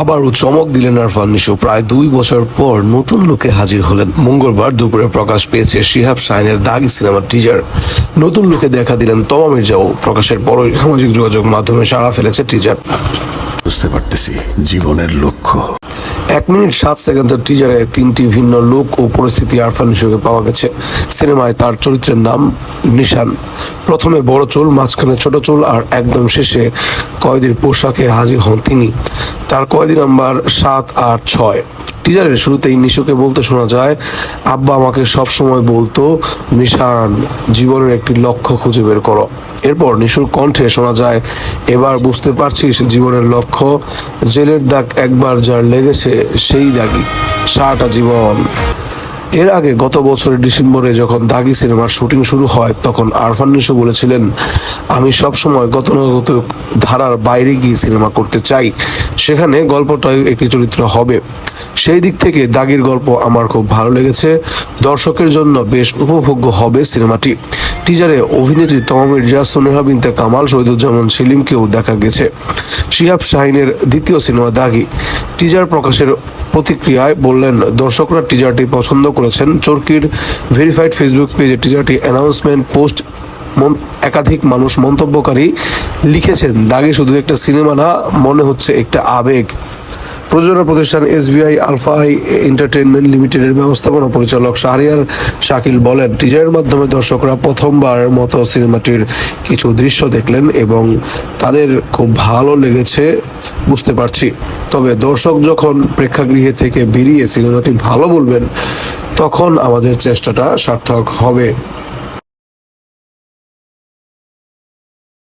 আবারও চমক দিলেন আরফান নিশো। প্রায় দুই বছর পর নতুন লোকে হাজির হলেন। মঙ্গলবার দুপুরে প্রকাশ পেয়েছে শিহাব শাহিনের দাগি সিনেমার টিজার নতুন লোকে দেখা দিলেন তমা মির্জাও। প্রকাশের পরই সামাজিক যোগাযোগ মাধ্যমে সাড়া ফেলেছে টিজার বুঝতে পারতেছি জীবনের লক্ষ্য। এক মিনিট সাত সেকেন্ডের টিজারে তিনটি ভিন্ন লোক ও পরিস্থিতি আরফান নিশোকে পাওয়া গেছে। সিনেমায় তার চরিত্রের নাম নিশান। প্রথমে বড় চুল, মাঝখানে ছোট চুল আর একদম শেষে কয়েদির পোশাকে হাজির হন তিনি। তার কয়েদি নাম্বার সাত আট ছয়। টিজারের শুরুতেই নিশোকে বলতে শোনা যায়, আব্বা আমাকে সব সময় বলতো নিশান জীবনের একটি লক্ষ্য খুঁজে বের করো। এরপর নিশুর কণ্ঠে শোনা যায়, এবার বুঝতে পারছিস জীবনের লক্ষ্য, জেলের দাগ একবার যার লেগেছে সেই দাগই, সারাটা জীবন। এর আগে গত বছরের ডিসেম্বরে যখন দাগি সিনেমার শুটিং শুরু হয়, তখন আরফান নিশো বলেছিলেন, আমি সব সময় গতানুগত ধারার বাইরে গিয়ে সিনেমা করতে চাই। সেখানে গল্পটাই একটি চরিত্র হবে। সেই দিক থেকে দাগির গল্প আমার খুব ভালো লেগেছে। দর্শকের জন্য বেশ উপভোগ্য হবে সিনেমাটি। টিজারে অভিনেত্রী তমা মির্জা সোনেহা বিনতে কামাল, শহীদুজ্জামান সেলিমকেও দেখা গেছে। শিহাব শাহিনের দ্বিতীয় সিনেমা দাগি। টিজার প্রকাশের প্রতিক্রিয়ায় বললেন, দর্শকরা টিজারটি পছন্দ করেছেন। চরকির ভেরিফাইড ফেসবুক পেজে টিজারটি অ্যানাউন্সমেন্ট পোস্ট একাধিক মানুষ মন্তব্যকারী লিখেছেন, দাগে শুধু একটা সিনেমা না, মনে হচ্ছে একটা আবেগ। প্রযোজনা প্রতিষ্ঠান এসবিআই আলফাই এন্টারটেনমেন্ট লিমিটেডের ব্যবস্থাপনা পরিচালক শাহরিয়ার শাকিল বলেন টিজারের মাধ্যমে দর্শকরা প্রথমবার মতো সিনেমাটির কিছু দৃশ্য দেখলেন এবং তাদের খুব ভালো লেগেছে। বুঝতে পারছি। তবে দর্শক যখন প্রেক্ষাগৃহে থেকে বেরিয়ে সিনেমাটি ভালো বলবেন, তখন আমাদের চেষ্টাটা সার্থক হবে।